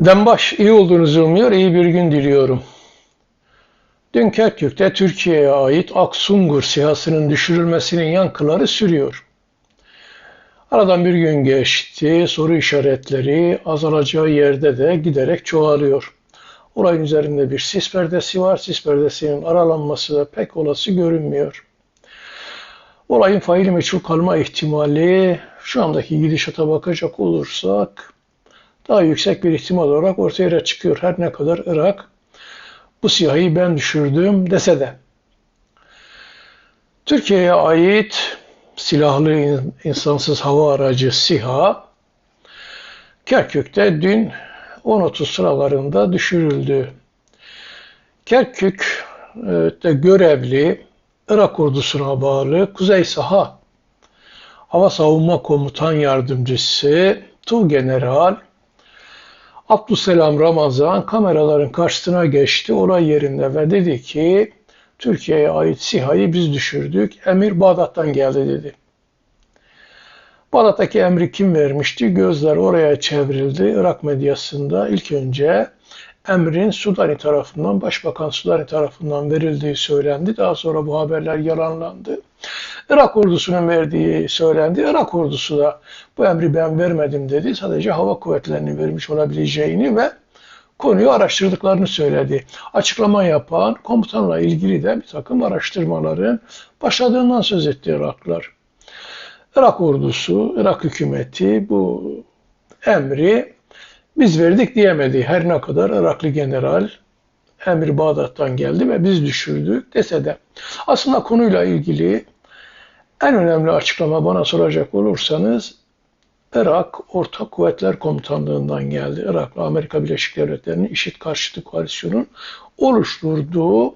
Dembaş iyi olduğunuzu umuyor, iyi bir gün diliyorum. Dün Kerkük'te Türkiye'ye ait Aksungur sihasının düşürülmesinin yankıları sürüyor. Aradan bir gün geçti, soru işaretleri azalacağı yerde de giderek çoğalıyor. Olayın üzerinde bir sis perdesi var, sis perdesinin aralanması da pek olası görünmüyor. Olayın faili meçhul kalma ihtimali şu andaki gidişata bakacak olursak daha yüksek bir ihtimal olarak ortaya çıkıyor. Her ne kadar Irak bu siyahı ben düşürdüm dese de. Türkiye'ye ait silahlı insansız hava aracı SİHA Kerkük'te dün 10.30 sıralarında düşürüldü. Kerkük'te görevli Irak ordusuna bağlı Kuzey Saha Hava Savunma Komutan Yardımcısı Tuğgeneral Abdüselam Ramazan kameraların karşısına geçti olay yerinde ve dedi ki Türkiye'ye ait SİHA'yı biz düşürdük. Emir Bağdat'tan geldi dedi. Bağdat'taki emri kim vermişti? Gözler oraya çevrildi. Irak medyasında ilk önce emrin Sudani tarafından, Başbakan Sudani tarafından verildiği söylendi. Daha sonra bu haberler yalanlandı. Irak ordusunun verdiği söylendi. Irak ordusu da bu emri ben vermedim dedi. Sadece hava kuvvetlerinin vermiş olabileceğini ve konuyu araştırdıklarını söyledi. Açıklama yapan komutanla ilgili de bir takım araştırmaların başladığından söz etti Iraklılar. Irak ordusu, Irak hükümeti bu emri biz verdik diyemedi. Her ne kadar Iraklı general emir Bağdat'tan geldi ve biz düşürdük dese de. Aslında konuyla ilgili en önemli açıklama bana soracak olursanız Irak Ortak Kuvvetler Komutanlığından geldi. Irak'la Amerika Birleşik Devletleri'nin işit karşıtı koalisyonun oluşturduğu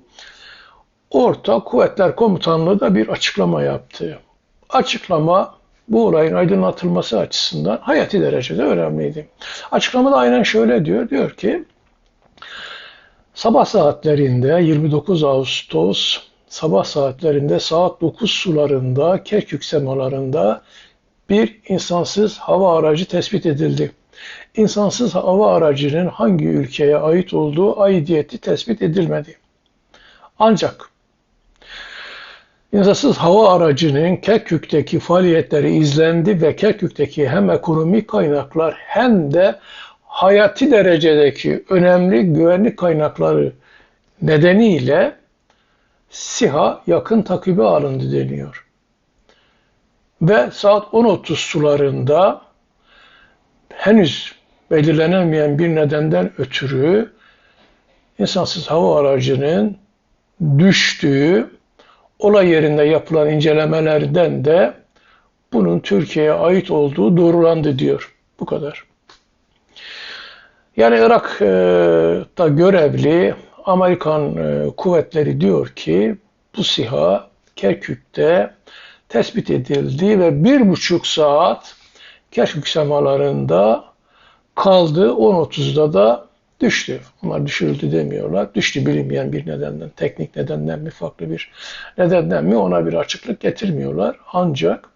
Ortak Kuvvetler Komutanlığı da bir açıklama yaptı. Açıklama bu olayın aydınlatılması açısından hayati derecede önemliydi. Açıklamada aynen şöyle diyor, diyor ki sabah saatlerinde 29 Ağustos sabah saatlerinde saat 9 sularında Kerkük semalarında bir insansız hava aracı tespit edildi. İnsansız hava aracının hangi ülkeye ait olduğu aidiyeti tespit edilmedi. Ancak İnsansız hava aracının Kerkük'teki faaliyetleri izlendi ve Kerkük'teki hem ekonomik kaynaklar hem de hayati derecedeki önemli güvenlik kaynakları nedeniyle SİHA yakın takibi alındı deniyor. Ve saat 10.30 sularında henüz belirlenemeyen bir nedenden ötürü insansız hava aracının düştüğü olay yerinde yapılan incelemelerden de bunun Türkiye'ye ait olduğu doğrulandı diyor. Bu kadar. Yani Irak'ta görevli Amerikan e, kuvvetleri diyor ki bu SİHA Kerkük'te tespit edildi ve bir buçuk saat Kerkük semalarında kaldı. 10.30'da da düştü. Onlar düşürüldü demiyorlar. Düştü bilinmeyen bir nedenden, teknik nedenden mi, farklı bir nedenden mi ona bir açıklık getirmiyorlar. Ancak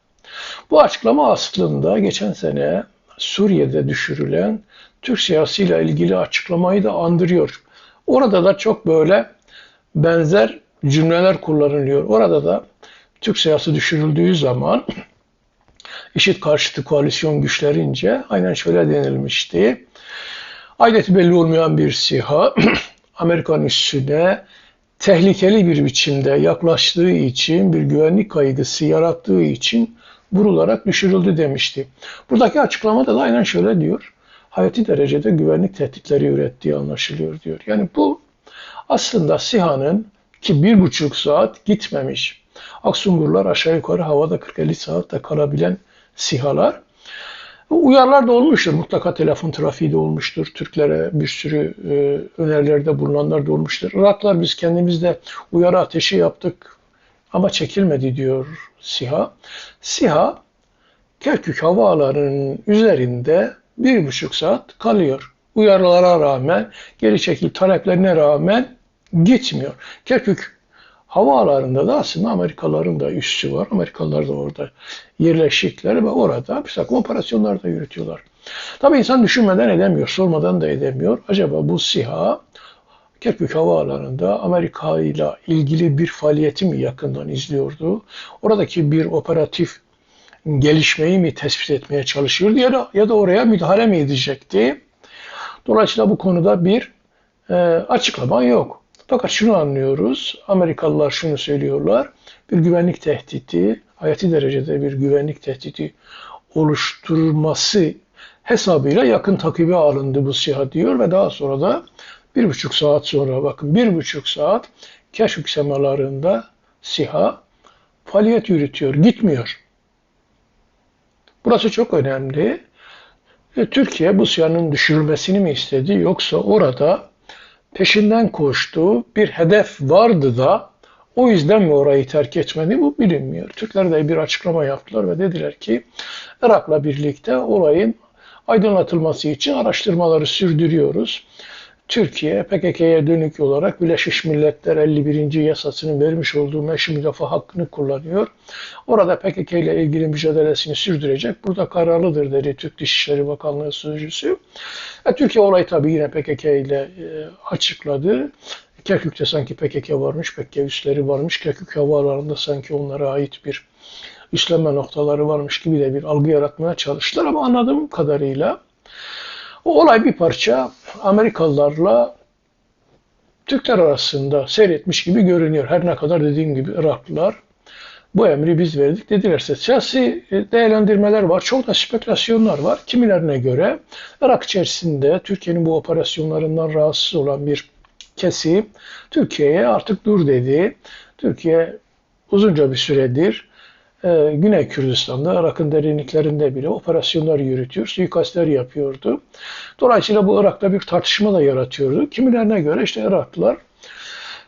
bu açıklama aslında geçen sene Suriye'de düşürülen Türk siyasiyle ilgili açıklamayı da andırıyor. Orada da çok böyle benzer cümleler kullanılıyor. Orada da Türk siyasi düşürüldüğü zaman işit karşıtı koalisyon güçlerince aynen şöyle denilmişti. Aidiyeti belli olmayan bir SİHA Amerikan üssüne tehlikeli bir biçimde yaklaştığı için bir güvenlik kaygısı yarattığı için vurularak düşürüldü demişti. Buradaki açıklamada da aynen şöyle diyor. Hayati derecede güvenlik tehditleri ürettiği anlaşılıyor diyor. Yani bu aslında SİHA'nın ki bir buçuk saat gitmemiş. Aksungurlar aşağı yukarı havada 40-50 saatte kalabilen SİHA'lar Uyarlar da olmuştur. Mutlaka telefon trafiği de olmuştur. Türklere bir sürü e, önerilerde bulunanlar da olmuştur. Iraklar biz kendimizde uyarı ateşi yaptık ama çekilmedi diyor SİHA. SİHA Kerkük havaalanının üzerinde bir buçuk saat kalıyor. Uyarılara rağmen, geri çekil taleplerine rağmen gitmiyor. Kerkük havaalanında da aslında Amerikalıların da üssü var. Amerikalılar da orada yerleşikler ve orada bir takım operasyonlar da yürütüyorlar. Tabii insan düşünmeden edemiyor, sormadan da edemiyor. Acaba bu SİHA Kerkük Havaalanı'nda Amerika ile ilgili bir faaliyeti mi yakından izliyordu? Oradaki bir operatif gelişmeyi mi tespit etmeye çalışıyordu ya da, ya da oraya müdahale mi edecekti? Dolayısıyla bu konuda bir e, açıklama yok. Fakat şunu anlıyoruz, Amerikalılar şunu söylüyorlar, bir güvenlik tehdidi, hayati derecede bir güvenlik tehdidi oluşturması hesabıyla yakın takibe alındı bu SİHA diyor ve daha sonra da bir buçuk saat sonra bakın bir buçuk saat keşf semalarında SİHA faaliyet yürütüyor, gitmiyor. Burası çok önemli. E, Türkiye bu SİHA'nın düşürülmesini mi istedi yoksa orada peşinden koştuğu bir hedef vardı da o yüzden mi orayı terk etmedi bu bilinmiyor. Türkler de bir açıklama yaptılar ve dediler ki Irak'la birlikte olayın aydınlatılması için araştırmaları sürdürüyoruz. Türkiye PKK'ya dönük olarak Birleşmiş Milletler 51. yasasının vermiş olduğu meşru müdafaa hakkını kullanıyor. Orada PKK ile ilgili mücadelesini sürdürecek. Burada kararlıdır dedi Türk Dışişleri Bakanlığı Sözcüsü. E, Türkiye olayı tabii yine PKK ile e, açıkladı. Kerkük'te sanki PKK varmış, PKK üsleri varmış. Kerkük havaalanında sanki onlara ait bir üstlenme noktaları varmış gibi de bir algı yaratmaya çalıştılar ama anladığım kadarıyla o olay bir parça Amerikalılarla Türkler arasında seyretmiş gibi görünüyor. Her ne kadar dediğim gibi Iraklılar bu emri biz verdik dedilerse siyasi değerlendirmeler var. Çok da spekülasyonlar var. Kimilerine göre Irak içerisinde Türkiye'nin bu operasyonlarından rahatsız olan bir kesim Türkiye'ye artık dur dedi. Türkiye uzunca bir süredir e, Güney Kürdistan'da, Irak'ın derinliklerinde bile operasyonlar yürütüyor, suikastler yapıyordu. Dolayısıyla bu Irak'ta bir tartışma da yaratıyordu. Kimilerine göre işte Iraklılar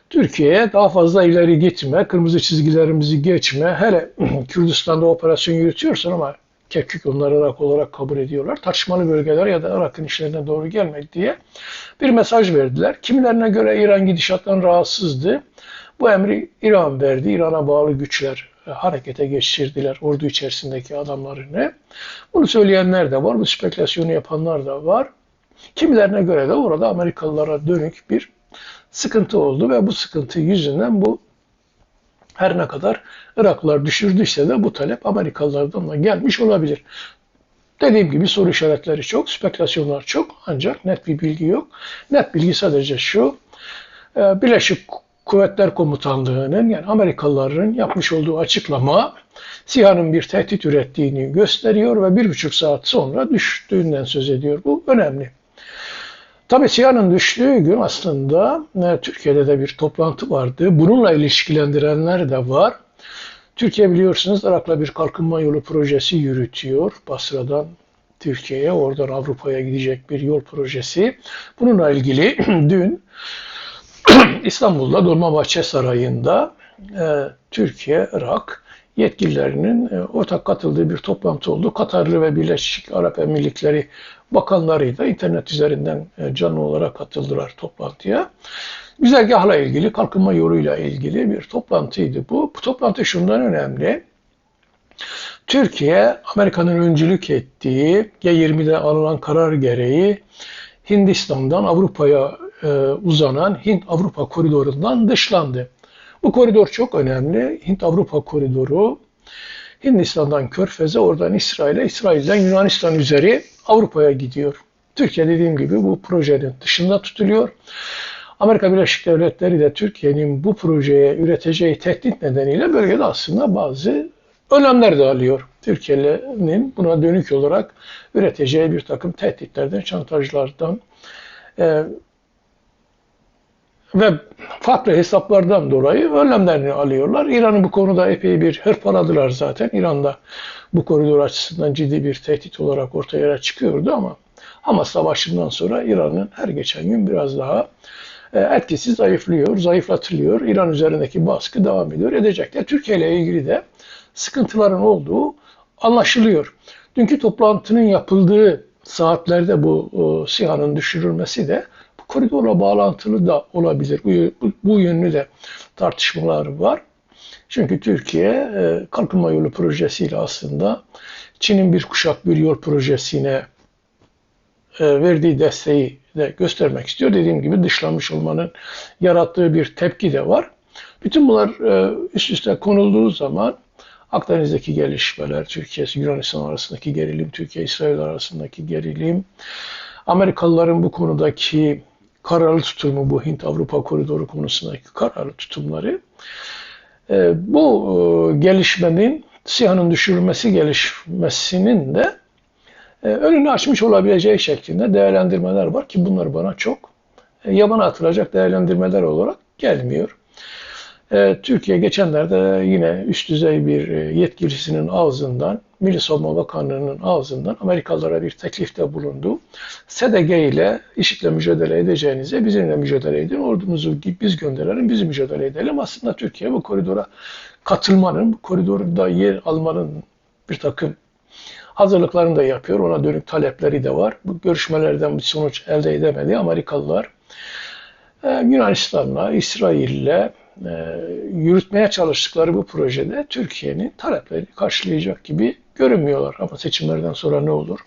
Türkiye'ye daha fazla ileri gitme, kırmızı çizgilerimizi geçme, hele Kürdistan'da operasyon yürütüyorsan ama Kerkük onları Irak olarak kabul ediyorlar. Tartışmalı bölgeler ya da Irak'ın işlerine doğru gelmek diye bir mesaj verdiler. Kimilerine göre İran gidişattan rahatsızdı. Bu emri İran verdi. İran'a bağlı güçler harekete geçirdiler ordu içerisindeki adamlarını. Bunu söyleyenler de var, bu spekülasyonu yapanlar da var. Kimilerine göre de orada Amerikalılara dönük bir sıkıntı oldu ve bu sıkıntı yüzünden bu her ne kadar Iraklılar düşürdüyse de bu talep Amerikalılardan da gelmiş olabilir. Dediğim gibi soru işaretleri çok, spekülasyonlar çok ancak net bir bilgi yok. Net bilgi sadece şu, e, Birleşik Kuvvetler Komutanlığı'nın yani Amerikalıların yapmış olduğu açıklama SİHA'nın bir tehdit ürettiğini gösteriyor ve bir buçuk saat sonra düştüğünden söz ediyor. Bu önemli. Tabi SİHA'nın düştüğü gün aslında e, Türkiye'de de bir toplantı vardı. Bununla ilişkilendirenler de var. Türkiye biliyorsunuz Irak'la bir kalkınma yolu projesi yürütüyor. Basra'dan Türkiye'ye, oradan Avrupa'ya gidecek bir yol projesi. Bununla ilgili dün İstanbul'da Dolmabahçe Sarayı'nda e, Türkiye, Irak yetkililerinin e, ortak katıldığı bir toplantı oldu. Katarlı ve Birleşik Arap Emirlikleri bakanları da internet üzerinden e, canlı olarak katıldılar toplantıya. Güzergahla ilgili, kalkınma yoluyla ilgili bir toplantıydı bu. Bu toplantı şundan önemli. Türkiye, Amerika'nın öncülük ettiği G20'de alınan karar gereği Hindistan'dan Avrupa'ya uzanan Hint-Avrupa koridorundan dışlandı. Bu koridor çok önemli. Hint-Avrupa koridoru Hindistan'dan Körfez'e, oradan İsrail'e, İsrail'den Yunanistan üzeri Avrupa'ya gidiyor. Türkiye dediğim gibi bu projenin dışında tutuluyor. Amerika Birleşik Devletleri de Türkiye'nin bu projeye üreteceği tehdit nedeniyle bölgede aslında bazı önlemler de alıyor. Türkiye'nin buna dönük olarak üreteceği bir takım tehditlerden, şantajlardan e, ve farklı hesaplardan dolayı önlemlerini alıyorlar. İran'ı bu konuda epey bir hırpaladılar zaten. İran'da bu koridor açısından ciddi bir tehdit olarak ortaya çıkıyordu ama Hamas Savaşı'ndan sonra İran'ın her geçen gün biraz daha e, etkisi zayıflıyor, zayıflatılıyor. İran üzerindeki baskı devam ediyor, edecekler. Türkiye ile ilgili de sıkıntıların olduğu anlaşılıyor. Dünkü toplantının yapıldığı saatlerde bu o, SİHA'nın düşürülmesi de koridorla bağlantılı da olabilir. Bu, bu, bu yönünü de tartışmalar var. Çünkü Türkiye e, kalkınma yolu projesiyle aslında Çin'in bir kuşak bir yol projesine e, verdiği desteği de göstermek istiyor. Dediğim gibi dışlanmış olmanın yarattığı bir tepki de var. Bütün bunlar e, üst üste konulduğu zaman Akdeniz'deki gelişmeler, Türkiye Yunanistan arasındaki gerilim, Türkiye İsrail arasındaki gerilim, Amerikalıların bu konudaki kararlı tutumu, bu Hint-Avrupa koridoru konusundaki kararlı tutumları e, bu gelişmenin SİHA'nın düşürülmesi gelişmesinin de e, önünü açmış olabileceği şeklinde değerlendirmeler var ki bunlar bana çok e, yabana atılacak değerlendirmeler olarak gelmiyor. E, Türkiye geçenlerde yine üst düzey bir yetkilisinin ağzından, Milli Savunma Bakanlığı'nın ağzından Amerikalılara bir teklifte bulundu. SDG ile IŞİD'le mücadele edeceğinize bizimle mücadele edin, ordumuzu biz gönderelim, biz mücadele edelim. Aslında Türkiye bu koridora katılmanın, bu koridorda yer almanın bir takım hazırlıklarını da yapıyor. Ona dönük talepleri de var. Bu görüşmelerden bir sonuç elde edemedi. Amerikalılar e, Yunanistan'la, İsrail'le e, yürütmeye çalıştıkları bu projede Türkiye'nin taleplerini karşılayacak gibi görünmüyorlar. Ama seçimlerden sonra ne olur?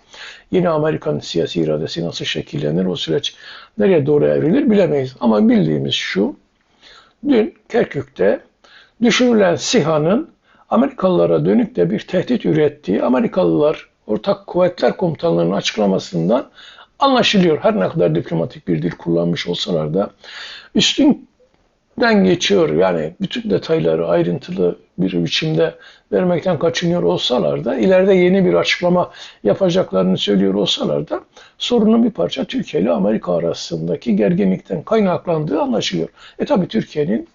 Yine Amerika'nın siyasi iradesi nasıl şekillenir? O süreç nereye doğru evrilir bilemeyiz. Ama bildiğimiz şu, dün Kerkük'te düşürülen SİHA'nın Amerikalılara dönük de bir tehdit ürettiği Amerikalılar Ortak Kuvvetler Komutanlığı'nın açıklamasından anlaşılıyor. Her ne kadar diplomatik bir dil kullanmış olsalar da üstünden geçiyor. Yani bütün detayları ayrıntılı bir biçimde vermekten kaçınıyor olsalar da ileride yeni bir açıklama yapacaklarını söylüyor olsalar da sorunun bir parça Türkiye ile Amerika arasındaki gerginlikten kaynaklandığı anlaşılıyor. E tabi Türkiye'nin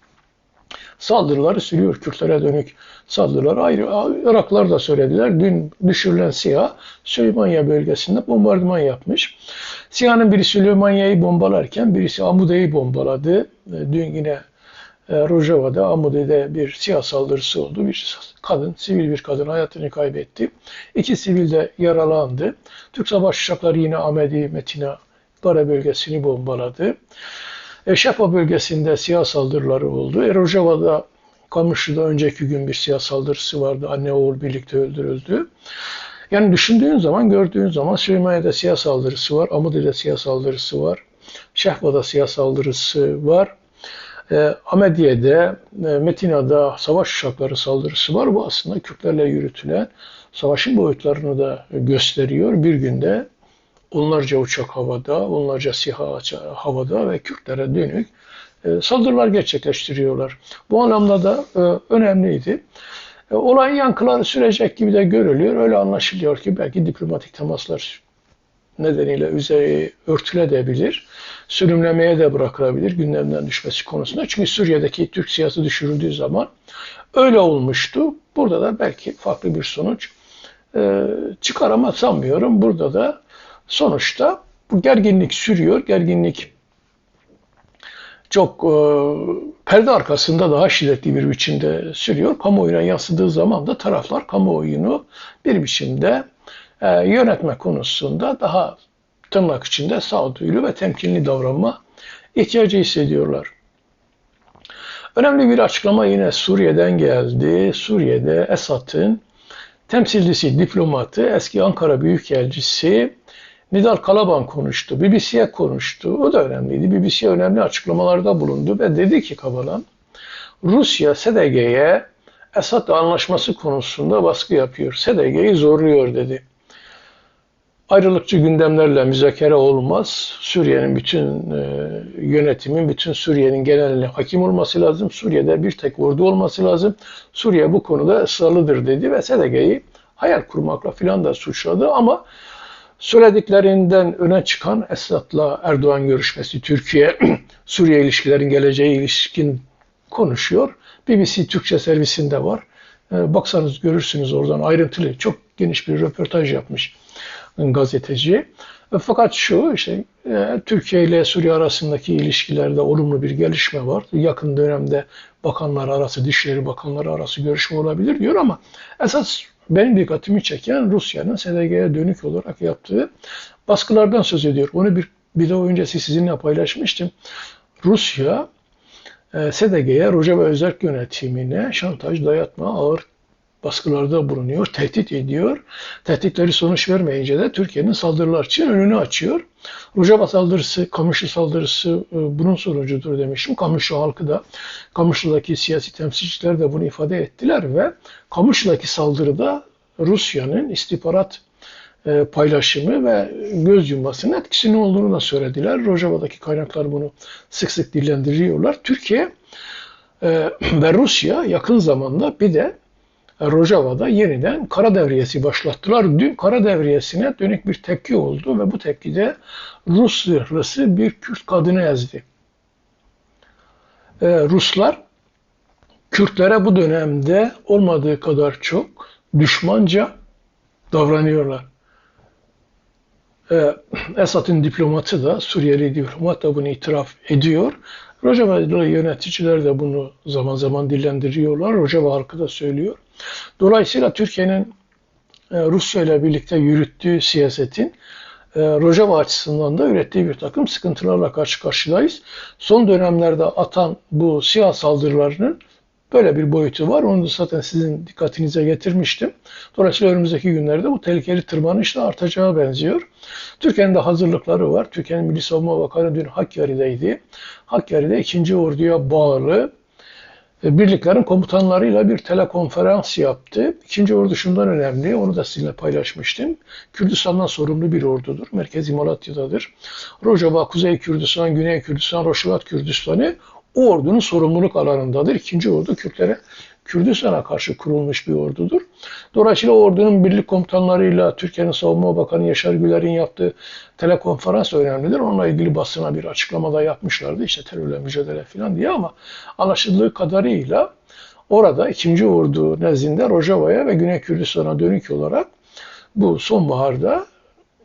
saldırıları sürüyor. Kürtlere dönük saldırılar ayrı. Iraklar da söylediler. Dün düşürülen SİHA Süleymaniye bölgesinde bombardıman yapmış. SİHA'nın biri Süleymaniye'yi bombalarken birisi Amude'yi bombaladı. E, dün yine Rojava'da Amude'de bir SİHA saldırısı oldu. Bir kadın, sivil bir kadın hayatını kaybetti. İki sivil de yaralandı. Türk Savaş Uçakları yine Amedi, Metina, Gara bölgesini bombaladı. Eşapa bölgesinde siyah saldırıları oldu. Erojava'da Kamışlı'da önceki gün bir siyah saldırısı vardı. Anne oğul birlikte öldürüldü. Yani düşündüğün zaman, gördüğün zaman Süleymaniye'de siyah saldırısı var. Amudi'de siyah saldırısı var. Şehba'da siyah saldırısı var. E, Amediye'de, e, Metina'da savaş uçakları saldırısı var. Bu aslında Kürtlerle yürütülen savaşın boyutlarını da gösteriyor. Bir günde onlarca uçak havada, onlarca SİHA havada ve Kürtlere dönük e, saldırılar gerçekleştiriyorlar. Bu anlamda da e, önemliydi. E, olayın yankıları sürecek gibi de görülüyor. Öyle anlaşılıyor ki belki diplomatik temaslar nedeniyle üzeri örtüledebilir. Sürümlemeye de bırakılabilir gündemden düşmesi konusunda. Çünkü Suriye'deki Türk siyasi düşürüldüğü zaman öyle olmuştu. Burada da belki farklı bir sonuç çıkar ama sanmıyorum. Burada da Sonuçta bu gerginlik sürüyor. Gerginlik çok e, perde arkasında daha şiddetli bir biçimde sürüyor. Kamuoyuna yansıdığı zaman da taraflar kamuoyunu bir biçimde e, yönetme konusunda daha tırnak içinde sağduyulu ve temkinli davranma ihtiyacı hissediyorlar. Önemli bir açıklama yine Suriye'den geldi. Suriye'de Esad'ın temsilcisi, diplomatı, eski Ankara Büyükelçisi Nidal Kalaban konuştu, BBC'ye konuştu. O da önemliydi. BBC önemli açıklamalarda bulundu ve dedi ki Kabalan, Rusya SDG'ye Esad anlaşması konusunda baskı yapıyor. SDG'yi zorluyor dedi. Ayrılıkçı gündemlerle müzakere olmaz. Suriye'nin bütün e, yönetimin, bütün Suriye'nin geneline hakim olması lazım. Suriye'de bir tek ordu olması lazım. Suriye bu konuda ısrarlıdır dedi ve SDG'yi hayal kurmakla filan da suçladı ama Söylediklerinden öne çıkan Esad'la Erdoğan görüşmesi, Türkiye Suriye ilişkilerin geleceği ilişkin konuşuyor. BBC Türkçe servisinde var. Ee, baksanız görürsünüz oradan ayrıntılı, çok geniş bir röportaj yapmış gazeteci. E, fakat şu işte e, Türkiye ile Suriye arasındaki ilişkilerde olumlu bir gelişme var. Yakın dönemde bakanlar arası, dışişleri bakanları arası görüşme olabilir diyor ama esas benim dikkatimi çeken Rusya'nın SDG'ye dönük olarak yaptığı baskılardan söz ediyor. Onu bir video öncesi sizinle paylaşmıştım. Rusya e, SDG'ye, Rojava Özerk Yönetimine şantaj, dayatma, ağır baskılarda bulunuyor, tehdit ediyor. Tehditleri sonuç vermeyince de Türkiye'nin saldırılar için önünü açıyor. Rojava saldırısı, Kamışlı saldırısı e, bunun sonucudur demiştim. Kamışlı halkı da, Kamışlı'daki siyasi temsilciler de bunu ifade ettiler ve Kamışlı'daki saldırıda Rusya'nın istihbarat e, paylaşımı ve göz yummasının etkisinin olduğunu da söylediler. Rojava'daki kaynaklar bunu sık sık dillendiriyorlar. Türkiye e, ve Rusya yakın zamanda bir de Rojava'da yeniden kara devriyesi başlattılar. Dün kara devriyesine dönük bir tepki oldu ve bu tepkide Rus zırhlısı bir Kürt kadını ezdi. Ee, Ruslar Kürtlere bu dönemde olmadığı kadar çok düşmanca davranıyorlar. Ee, Esad'ın diplomatı da, Suriyeli diplomat da bunu itiraf ediyor. Rojavalı yöneticiler de bunu zaman zaman dillendiriyorlar. Rojava halkı da söylüyor. Dolayısıyla Türkiye'nin e, Rusya ile birlikte yürüttüğü siyasetin e, Rojava açısından da ürettiği bir takım sıkıntılarla karşı karşıyayız. Son dönemlerde atan bu siyah saldırılarının böyle bir boyutu var. Onu da zaten sizin dikkatinize getirmiştim. Dolayısıyla önümüzdeki günlerde bu tehlikeli tırmanış da artacağı benziyor. Türkiye'nin de hazırlıkları var. Türkiye'nin Milli Savunma Bakanı dün Hakkari'deydi. Hakkari'de 2. Ordu'ya bağlı birliklerin komutanlarıyla bir telekonferans yaptı. İkinci ordu şundan önemli, onu da sizinle paylaşmıştım. Kürdistan'dan sorumlu bir ordudur. Merkezi Malatya'dadır. Rojava, Kuzey Kürdistan, Güney Kürdistan, Roşivat Kürdistan'ı o ordunun sorumluluk alanındadır. İkinci ordu Kürtlere Kürdistan'a karşı kurulmuş bir ordudur. Dolayısıyla ordunun birlik komutanlarıyla Türkiye'nin Savunma Bakanı Yaşar Güler'in yaptığı telekonferans önemlidir. Onunla ilgili basına bir açıklamada yapmışlardı. İşte terörle mücadele falan diye ama anlaşıldığı kadarıyla orada 2. Ordu nezdinde Rojava'ya ve Güney Kürdistan'a dönük olarak bu sonbaharda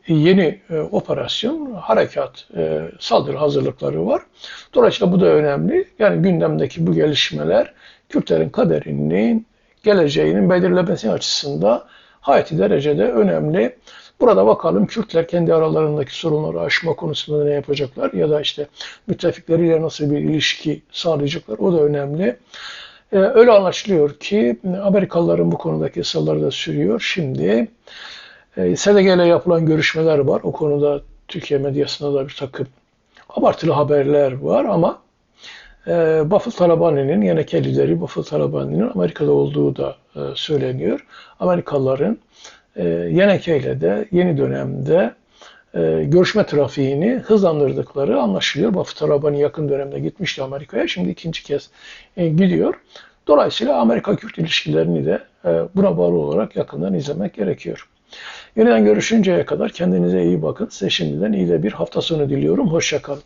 yeni e, operasyon, harekat, e, saldırı hazırlıkları var. Dolayısıyla bu da önemli. Yani gündemdeki bu gelişmeler Kürtlerin kaderinin, geleceğinin belirlemesi açısından hayati derecede önemli. Burada bakalım Kürtler kendi aralarındaki sorunları aşma konusunda ne yapacaklar ya da işte müttefikleriyle nasıl bir ilişki sağlayacaklar o da önemli. Ee, öyle anlaşılıyor ki Amerikalıların bu konudaki ısrarları da sürüyor. Şimdi e, SDG ile yapılan görüşmeler var. O konuda Türkiye medyasında da bir takım abartılı haberler var ama e, Buffalo Talabani'nin Yeneke lideri Buffalo Talabani'nin Amerika'da olduğu da e, söyleniyor. Amerikalıların e, Yeneke ile de yeni dönemde e, görüşme trafiğini hızlandırdıkları anlaşılıyor. Buffalo Talabani yakın dönemde gitmişti Amerika'ya. Şimdi ikinci kez e, gidiyor. Dolayısıyla Amerika-Kürt ilişkilerini de e, buna bağlı olarak yakından izlemek gerekiyor. Yeniden görüşünceye kadar kendinize iyi bakın. Size şimdiden iyi de bir hafta sonu diliyorum. Hoşçakalın.